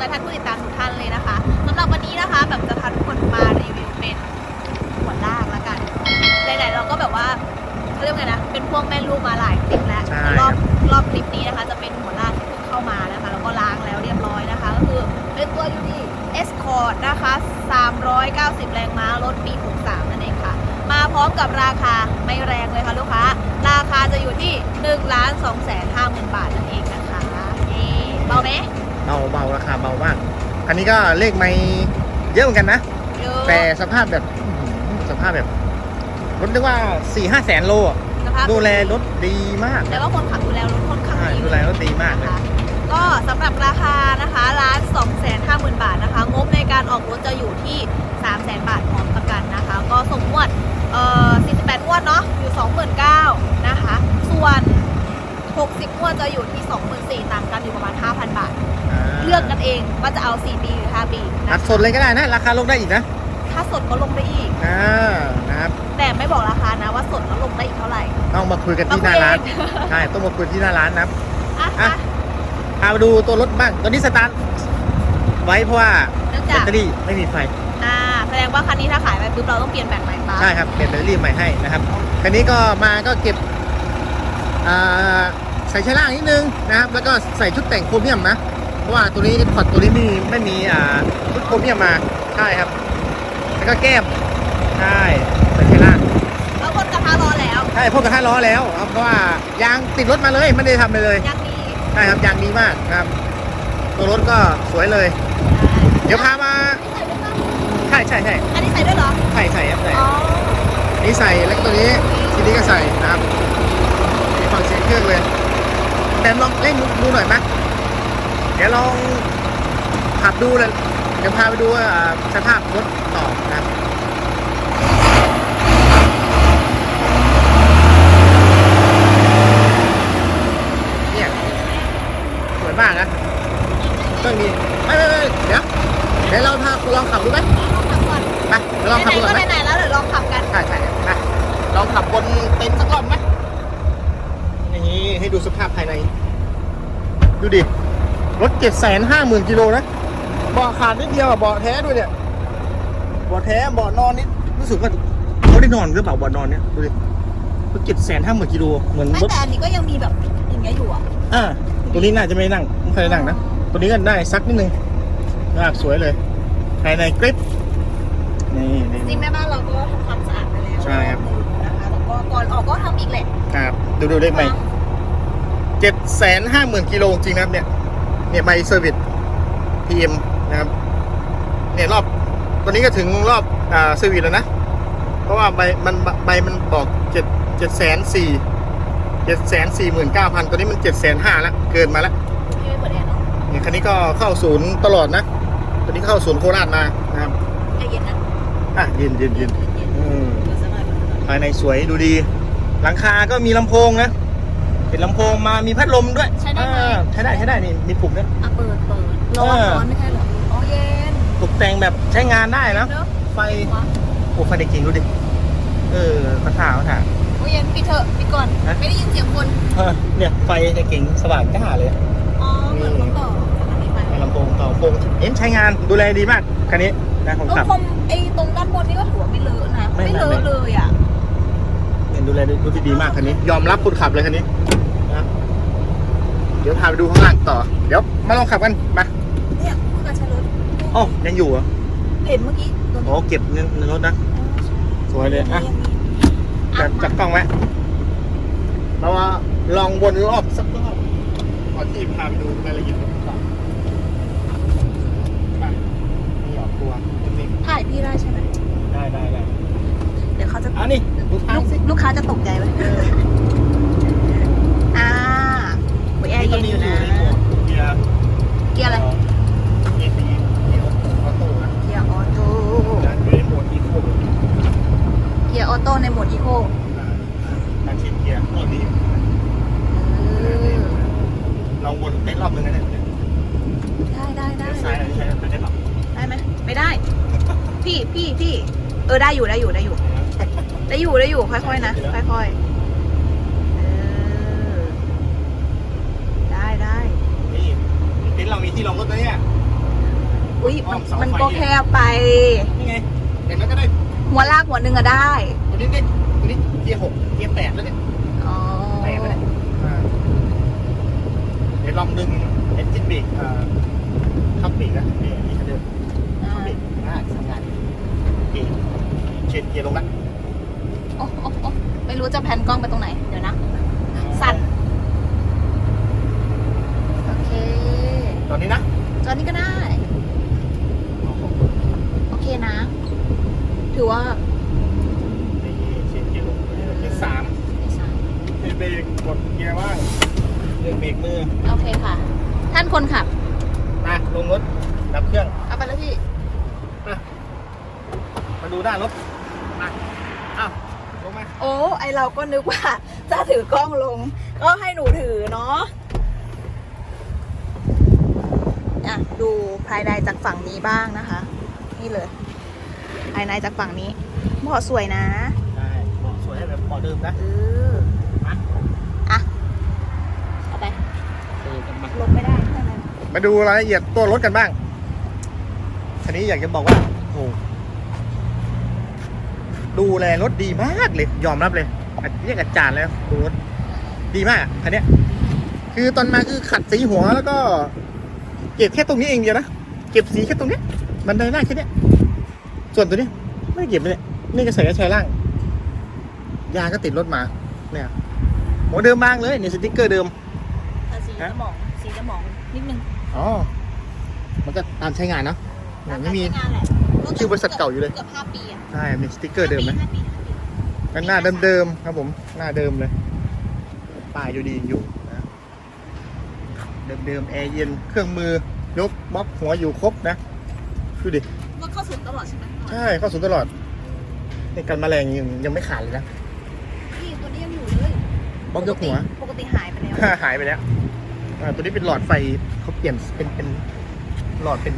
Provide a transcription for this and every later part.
และท่านผู้ติดตามทุกท่านเลยนะคะสำหรับวันนี้นะคะแบบจะพาทุกคนมารีวิวเป็นหัวลากละกันไหนๆเราก็แบบว่าเขาเรียกไงนะเป็นพวกแม่ลูกมาหลายคลิปแล้วใช่แต่รอบรอบคลิปนี้นะคะ จะเป็นหัวลากที่เพิ่งเข้ามานะคะ แล้วก็ล้างแล้วเรียบร้อยนะคะ ก็คือเป็นตัวยูดีเอสคอร์ดนะคะ 390 แรงม้ารถปี 63 นั่นเองค่ะ มาพร้อมกับราคาไม่แรงเลยค่ะลูกค้า ราคาจะอยู่ที่1ล้าน2แสน5หมื่นบาทนั่นเองนะคะนี่เบาไหมเบาเบาราคาเบามากคันนี้ก็เลขไม่เยอะเหมือนกันนะเยอะแต่สภาพแบบอื้อหือสภาพแบบรถเรียกว่า4ี่ห้าแสนโลอะสภาพดูแลรถดีมาก แต่ว่าคนขับดูแลรถค่อนข้างใช่ดีดูแลรถดีมากนะเลยคะก็สำหรับราคานะคะล้าน2 5 0 0 0 0 บาทนะคะ งบในการออกรถจะอยู่ที่ 3 0 0 0 0 0 บาทพร้อมประกันนะคะ ก็สมงวดเอ่อ48งวดเนาะอยู่ 29,000นะคะ ส่วน 60งวดจะอยู่ที่ 24,000ต่างกันอยู่ประมาณ 5,000 บาท เลือกกันเองว่าจะเอา 4 ปีหรือ 5 ปีนันะดสดเลยก็ได้นะ ราคาลงได้อีกนะถ้าสดก็ลงได้อีก อ่านะครับแต่ไม่บอกราคานะว่าสดแล้วลงได้อีกเท่าไหร่ ต้องมาคุยกันที่หน้าร้านใช่ต้องมาคุยที่หน้าร้านนะครับ อะอะ พามาดูตัวรถบ้างตอนนี้สตาร์ทไว้เพราะว่าเนื่องแบจาตกเตอรี่ไม่มีไฟอ่าแสดงว่าคันนี้ถ้าขายไปปุ๊บเราต้องเปลี่ยนแบตใหม่ปะใช่ครับเปลี่ยนแบตเตอรี่ใหม่ให้นะครับคันนี้ก็มาก็เก็บอ่าใส่ชั้นล่างนิดนึงนะครับ แล้วก็ใส่ชุดแต่งโครเมียมนะเพ ราะว่าตัวนี้พอร์ตตัวนี้ไม่มีไม่มีอ่าชุดโครเมียมมาใช่ครับ แล้วก็แก้มใช่ใส่ชั้นล่างแล้วคนกระทะร้อนแล้วใช่พวกกระทะล้อแล้วครับเพราะว่ายางติดรถมาเลยไม่ได้ทำอะไรเลยยังมีใช่ครับยางดีมากครับ ตัวรถก็สวยเลย เดี๋ยวพามาใช่ใช่ใช่อันนี้ใส่ด้วยเหรอใส่ใส่ครับใส่อ๋อนี่ใส่แล้วก็ตัวนี้ทีนี้ก็ใส่นะครับมีฟังเสียงเครื่องเลยแต่ลองเล่นดูหน่อยไหมเดี๋ยวลองขับดูเลยเดี๋ยวพาไปดูสภาพรถต่อนะครับเนี่ยสวยมากนะเครื่องนี้ไม่ไม่ไม่เดี๋ยวเดี๋ยวเราพาลองขับดูไหม ลองขับก่อน ไปเดี๋ยวลองขับดู ไหนๆ ก่ ก็ อนไหม ไหนๆแล้วเดี๋ยวลองขับกัน ใช่ใช่นะลองขับบนเต็นท์สักรอบไหมนี่ให้ดูสภาพภายใน ดูดิ รถ เจ็ดแสนห้าหมื่นกิโลนะเบาะขาดนิดเดียวอะเบาะแท้ด้วยเนี่ยเบาะแท้เบาะนอนนี่รู้สึกว่าเขาได้นอนหรือเปล่าเบาะนอนเนี่ยดูดิรถเจ็ดแสนห้าหมื่นกิโลเหมือนไม่รถแต่อันนี้ก็ยังมีแบบอย่างเงี้ยอยู่อะอ่าตัวนี้น่าจะไม่นั่งไม่เคยนั่งนะตัวนี้ก็ได้ซักนิดนึงน่าสวยเลยภายในกริปนี่นี่จริงแม่บ้านเราก็ทำความสะอาดไปแล้วใช่ครับนะคะแล้วก็ก่อนออกก็ทำอีกแหละครับดูดูได้ไหมเจ็ดแสนห้าหมื่นกิโลจริงนะครับเนี่ย เนี่ยใบเซอร์วิส PM นะครับเนี่ยรอบตัวนี้ก็ถึงรอบอ่าเซอร์วิสแล้วนะ เพราะว่าใบมันใบมันบอกเจ็ดเจ็ดแสนสี่เจ็ดแสนสี่หมื่นเก้าพันตัวนี้มันเจ็ดแสนห้าแล้วเกินมาแล้วพี่ไม่เปิดแอร์เนาะเนี่ยคันนี้ก็เข้าศูนย์ตลอดนะ ตัวนี้เข้าศูนย์โคราชมานะครับแอร์เย็นนะอะเย็นเย็นเย็นเย็นอืมเปิดสบายภายในสวยดูดี หลังคาก็มีลำโพงนะ เป็นลำโพงมามีพัดลมด้วยใช้ได้ไหม อ่าใช้ได้ใช้ได้นี่มีปุ่มด้วย อะเปิดเปิดร้อนเออ ร้อนไม่ใช่เหรออ๋อเย็นตกแต่งแบบใช้งานได้นะ เนอะไฟหัวโอ้ไฟเด็กจริงดูดิ เออเขาถ่าเขาถ่าโอ้เย็นปิดเถอะปิดก่อน ฮะ ไม่ได้ยินเสียงคนเออเนี่ยไฟเด็กเก่งสว่างจ้าเลย อ๋อเหมือนคนต่ออันนี้ไปไฟลำโพงต่อลำโพงเอ็นใช้งานดูแลดีมากคันนี้นะผมเออขับ คมไอ้ตรงด้านบนนี่ก็ถือว่าไม่เลอะนะไม่ไม่ไม่เลอะเลยอะเนี่ยดูแลดูดีดีมากคันนี้ ยอมรับคนขับเลยคันนี้นะ เดี๋ยวพาไปดูข้างล่างต่อ เดี๋ยวมาลองขับกัน มาเนี่ยเพิ่งจะใช้รถโอ้ยังอยู่เหรอเห็นเมื่อกี้ตัวโอ้เก็บเงินในรถนะ สวยเลยอะจับจับกล้องไว้เรามาลองวนรอบสักรอบก่อนที่พาไปดูรายละเอียดรถก่อนไปไม่ออกตัวนิ่งถ่ายพี่ได้ใช่ไหมๆได้ได้ได้เดี๋ยวเขาจะอะนี่ดูทางลูกสิลูกค้าจะตกใจไหมอ่าโอ้ยแอร์ เย็นอยู่นะ เกียร์เกียร์อะไร เอพีเกียร์ออโต้นะเกียร์ออโต้ นะอยู่ในโหมดอีโคเกียร์ออโต้ในโหมดอีโคการชิดเกียร์นี่ดีเออลองวนเต้นรอบนึงนะเนี่ยได้ได้ได้เลี้ยวซ้ายใช่ไหมไม่ได้หรอกได้ไหมไม่ได้ พี่พี่พี่เออได้อยู่ได้อยู่ได้อยู่ ได้อยู่ได้อยู่ค่อยๆนะ ค่อยๆ เออได้ได้นี่ที่รองรถนะเนี่ย อุ้ยอ้มัอนมเสาไฟ มันก็แคบไป นี่ไงอย่างนั้นก็ได้หัวลากหัวหนึ่งอะได้ตัวนี้ได้ตัวนี้เกียร์หกเกียร์แปดแล้วเนี่ยอ๋อแปดแล้วเนี่ยอ่าเดี๋ยวลองดึงเอ็นจินเบรกอ่าเข้าเบรกนะนี่นี่เขาเดินอ่าเข้าเบรกอ่าทำงานเกียร์เชนเกียร์ลงละโอ้โอ้โอ้ไม่รู้จะแพนกล้องไปตรงไหน เดี๋ยวนะ สั่น โอเค ตอนนี้นะ จอนี้ก็ได้ โอเคนะ ถือว่า นี่เชนเกียร์ลงเกียร์สาม ไม่ใช่ เบรกกดเกียร์ว่างเลือกเบรกมือ โอเคค่ะ ท่านคนขับ มาลงรถดับเครื่อง เอาไปแล้วพี่ มามาดูด้านรถ มาอ้าวลงมาโอ้ไอเราก็นึกว่า จะถือกล้องลง ก็ให้หนูถือเนาะอะดูภายในจากฝั่งนี้บ้างนะคะ นี่เลย ภายในจากฝั่งนี้เบาะสวยนะได้บอกสวยให้แบบพอเดิมนะเออมาอะเอาไปเออกันมาลงไม่ได้ใช่ไหมมาดูรายละเอียดตัวรถกันบ้างคันนี้อยากจะบอกว่าโอ้โห ดูแลรถดีมากเลย ยอมรับเลยอะเรียกอาจารย์แล้วดูรถดีมากคันเนี้ยคือตอนมาคือขัดสีหัวแล้วก็ เก็บแค่ตรงนี้เองเดียวนะเก็บสีแค่ตรงเนี้ยบันไดหน้าแค่เนี้ยส่วนตัวเนี้ยไม่ได้เก็บเลยเนี่ยนี่ก็ใส่กระชายล่าง ยางก็ติดรถมา เนี่ยหัวเดิมบางเลยเนี่ยสติ๊กเกอร์เดิมแต่สีสมองสีสมองนิดนึงอ๋อมันก็ตามใช้งานเนาะยังไม่มี ตาการใช้งานแหละชื่อบริษัทเก่าอยู่เลยเกือบห้าปีอะใช่มีสติ๊กเกอร์เดิมนะห้าปีห้าปีกันหน้าเดิมๆครับผมหน้าเดิมเลยป้ายดูดีอยู่นะเดิมๆแอร์เย็นเครื่องมือยกบล็อกหัวอยู่ครบนะดูดิรถเข้าศูนย์ตลอดใช่ไหมใช่เข้าศูนย์ตลอดนี่กันแมลงยังยังไม่ขาดเลยนะพี่ตัวนี้ยังอยู่เลยบล็อกยกหัวปกติหายไปแล้วหายไปแล้วอ่าตัวนี้เป็นหลอดไฟเขาเปลี่ยนเป็นเป็นหลอดเป็น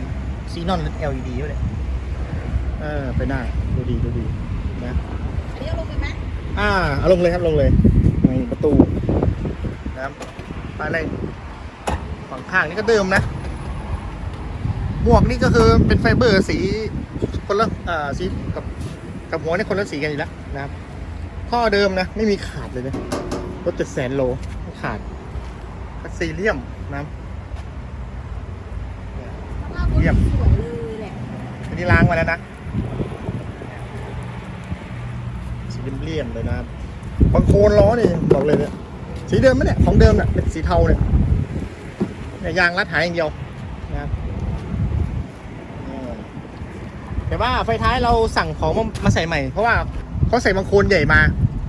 ซีนอน LED ด้วย เนี่ยเออไปหน้าดูดีดูดีนะอันนี้เอาลงไปไหมอ่าเอาลงเลยครับลงเลยนี่ประตูนะครับไปเลยฝั่งข้างนี่ก็เดิมนะหมวกนี่ก็คือเป็นไฟเบอร์สีคนละอ่าสีกับกับหัวนี่คนละสีกันอยู่แล้วนะครับท่อเดิมนะ ไม่มีขาดเลยนะรถเจ็ดแสนโลไม่ขาดคัสซีเลียมนะครับเยี่ยมสวยเลยแหละอันนี้ล้างมาแล้วนะสี เลี่ยมๆเลยนะครับบางโคนล้อนี่บอกเลยเนี่ยสีเดิมไหมเนี่ยของเดิมเนี่ยเป็นสีเทาเนี่ยเนี่ยยางรัดหายอย่างเดียวนะครับอืมแต่ว่าไฟท้ายเราสั่งของมามาใส่ใหม่ เพราะว่าเขาใส่บางโคนใหญ่มา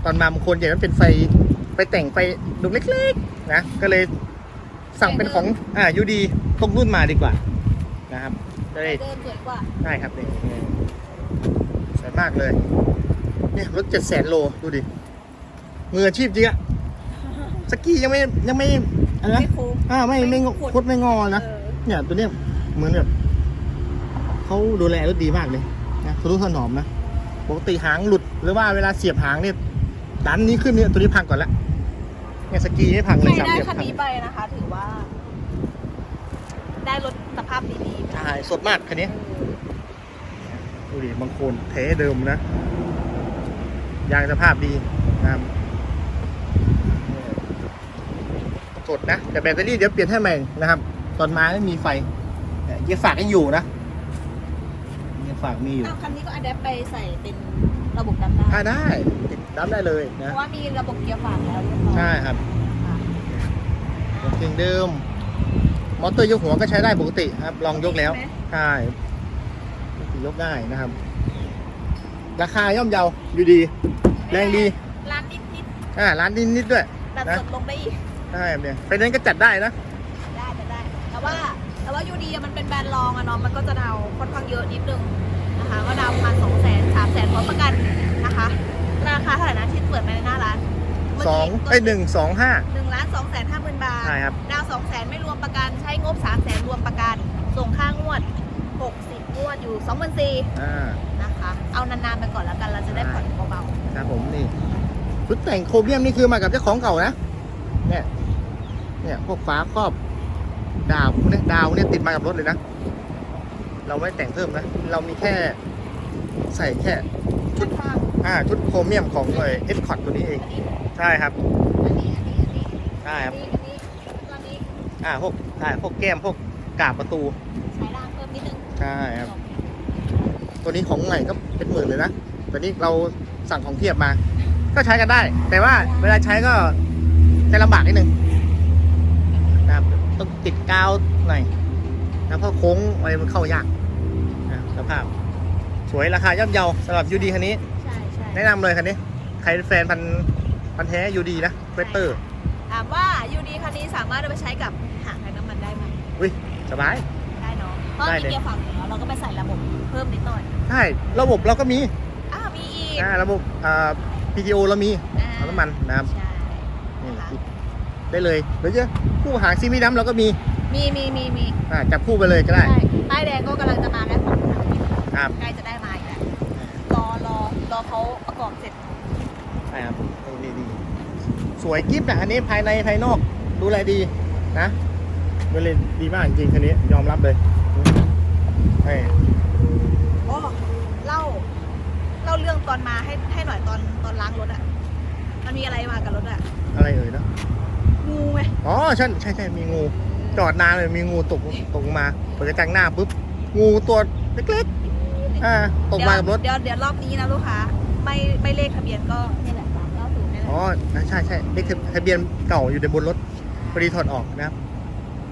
ตอนมาบางโคนใหญ่มันเป็นไฟไปแต่งไฟดวงเล็กๆนะก็เลยสั่งเป็นของอ่ายูดีตรงรุ่นมาดีกว่านะครับจะได้เดินสวยกว่าได้ครับนี่สวยมากเลย เนี่ยรถเจ็ดแสนโลดูดิมืออาชีพจริงอะสกียังไม่ยังไม่อะไรนะไม่โค้งอ่าไม่ไม่งอไม่ขดคดไม่งอนะเออเนี่ยตัวเนี้ยเหมือนแบบเขาดูแลรถดีมากเลยนะทะนุถนอมนะปกติหางหลุดหรือว่าเวลาเสียบหางเนี่ยดันนี้ขึ้นเนี่ยตัวนี้พังก่อนละเนี่ยสกีไม่พังเลยใครสามได้เหลี่ยมคันพังนี้ไปนะคะ ถือว่า ได้รถสภาพดีๆใช่สดมากคันนี้ดูดิบางโคนเทเดิมนะ ยางสภาพดีนะครับสดนะ แต่แบตเตอรี่เดี๋ยวเปลี่ยนให้ใหม่นะครับ ตอนมาไม่มีไฟแต่เกียร์ฝากยังอยู่นะเกียร์ฝากมีอยู่เอาคันนี้ก็อัดแอปไปใส่เป็นระบบดำได้ถ้าได้ ติดดับได้เลยเพนะราะว่ามีระบบเกียร์ฝากแล้วเรียบร้อยใช่ครับค่ะเครื่องเดิม มอเตอร์ยกหัวก็ใช้ได้ปกติครับ ลองยกแล้ว ใช่ปกติยกได้นะครับ ราคาย่อมเยาอยู่ดี แรงดีร้านนิดนิดอ่าร้านนิดๆด้วยๆแบบนะสดลงได้อีกใช่เนี่ยไปนั้นก็จัดได้นะ ได้จะได้ แต่ว่าแต่ว่ายูดีมันเป็นแบรนด์รองอะเนาะมันก็จะดาวค่อนข้างเยอะนิดนึงนะคะก็ดาวประมาณสองแสนสามแสนพร้อมประกันนะคะ ราคาเท่าไหร่นะที่เปิดไปในหน้าร้านสองไอ้ยหนึ่งสองห้า หนึ่งล้านสองแสนห้าหมื่นบาท ใช่ครับ ดาวสองแสนไม่รวมประกันใช้งบสามแสนรวมประกัน ส่งค่างวดหกสิบงวดอยู่สองหมื่นสี่ อ่านะคะ เอานานๆไปก่อนแล้วกันเราจะได้ผ่อนเบาครับผมนี่ชุดแต่งโครเมียมนี่คือมากับเจ้าของเก่านะ เนี่ย เนี่ยพวกฝาครอบ ดาวพวกเนี้ยดาวเนี่ยติดมากับรถเลยนะ เราไม่ได้แต่งเพิ่มนะ เรามีแค่ใส่แค่ชุดฟางอ่าชุดโครเมียมของเอสคอตตัวนี้เองอันนี้ใช่ครับ อันนี้อันนี้อันนี้ใช่ครับอันนี้อันนี้ตอนนี้อ่าพวกใช่พวกแก้มพวกกาบประตู ใช้รางเพิ่มนิดนึงใช่ครับ ตัวนี้ของใหม่ก็เป็นหมื่นเลยนะตัวนี้เราสั่งของเทียบมา ก็ใช้กันได้ แต่ว่าเวลาใช้ก็จะลำบากนิดนึงนะครับต้องติดกาวหน่อยนะเพราะโค้งอะไรมันเข้ายากนะสภาพ สวยราคาย่อมเยาสำหรับยูดีคันนี้ ใช่ใช่แนะนำเลยคันนี้ ใครเป็นแฟนพันธุ์พันธุ์แท้ยูดีนะเวสเตอร์ถามว่ายูดีคันนี้สามารถเอาไปใช้กับหางแทนน้ำมันได้ไหมอุ้ยสบายได้ เนาะเพราะได้มีเลย เกียร์ฝั่งเหนือเราก็ไปใส่ระบบเพิ่มนิดหน่อยใช่ระบบเราก็มีอ้าวมีอีกอ่าระบบอ่า PTO เรามีอ่าเอาน้ำมันนะครับใช่นี่นะคะได้เลยหรือจะคู่หางซีมีดำเราก็มีมีมีมีมีอ่าจับคู่ไปเลยก็ได้ใช่ป้ายแดงก็กำลังจะมาแล้วของทางนี้ครับ ใกล้จะได้มาอีกแล้วรอรอรอเขาประกอบเสร็จใช่ครับดีดีสวยกิ๊บนะอันนี้ภายในภายนอกดูแลดีนะดูแลดีมากจริงๆคันนี้ยอมรับเลย เฮ้ยโอ้เล่าเล่าเรื่องตอนมาให้ให้หน่อยตอนตอนล้างรถอะมันมีอะไรมากับรถอะอะไรเอ่ยนะงูไหมอ๋อใช่ใช่ใช่มีงู จอดนานเลยมีงูตกตกมาเปิดกระจังหน้าปุ๊บงูตัวเล็กๆอ่าตกมากับรถเดี๋ยวเดี๋ยวรอบนี้นะลูกค้าไม่ไม่เลขทะเบียนก็นี่แหละสามเก้าศูนย์นี่แหละอ๋อใช่ใช่เลขทะเบียนเก่าอยู่ในบนรถพอดีถอดออกนะครับ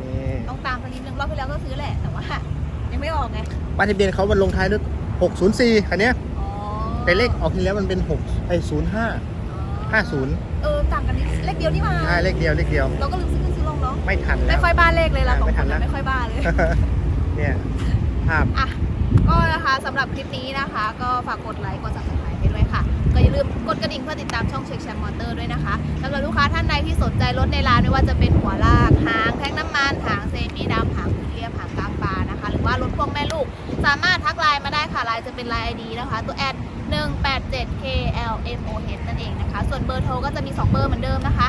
นี่ต้องตามสักนิดนึงรอบที่แล้วก็ซื้อแหละแต่ว่า ยังไม่ออกไง ป้ายทะเบียนเขามันลงท้ายด้วย604คันเนี้ยอ๋อแต่เลขออกที่แล้วมันเป็น6ไอ้05 50เออต่างกันนิดเลขเดียวนี่มาใช่เลขเดียวเลขเดียว เราก็ลืมซื้อขึ้นซื้อลงเนาะ ไม่ทันแล้ไม่ว ค่อยบ้าเลขเลยเราสองไม่คทันนแล้วนะไม่ค่อยบ้าเลย เนี่ยภาพ อะ ก็นะคะสำหรับคลิปนี้นะคะ ก็ฝากกดไลค์กด subscribe ให้ด้วยค่ะ ก็อย่าลืมกดกระดิ่งเพื่อติดตามช่องเช็คแชมมอเตอร์ด้วยนะคะสำหรับลูกค้าท่านใดที่สนใจรถในร้านไม่ว่าจะเป็นหัวลากหางแท่งน้ำมันหางเซมีดำหางพื้นเรียบหางกลางปลา นะคะ หรือว่ารถพ่วงแม่ลูก สามารถทักไลน์มาได้ค่ะไลน์จะเป็นไลน์ไอดีนะคะ ตัวแอด 187KLMOH นั่นเองนะคะ ส่วนเบอร์โทรก็จะมี 2 เบอร์เหมือนเดิมนะคะ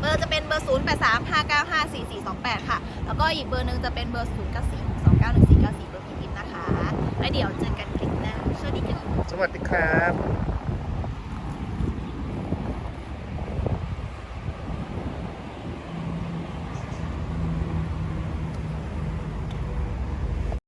เบอร์จะเป็นเบอร์ 0 8 3 5 9 5 4 4 2 8 ค่ะ แล้วก็อีกเบอร์หนึ่งจะเป็นเบอร์ 0 9 4 2 9 1 4 9 4 เบอร์พิมพ์นะคะ แล้วเดี๋ยวเจอกันคลิปหน้าสวัสดีค่ะสวัสดีครับ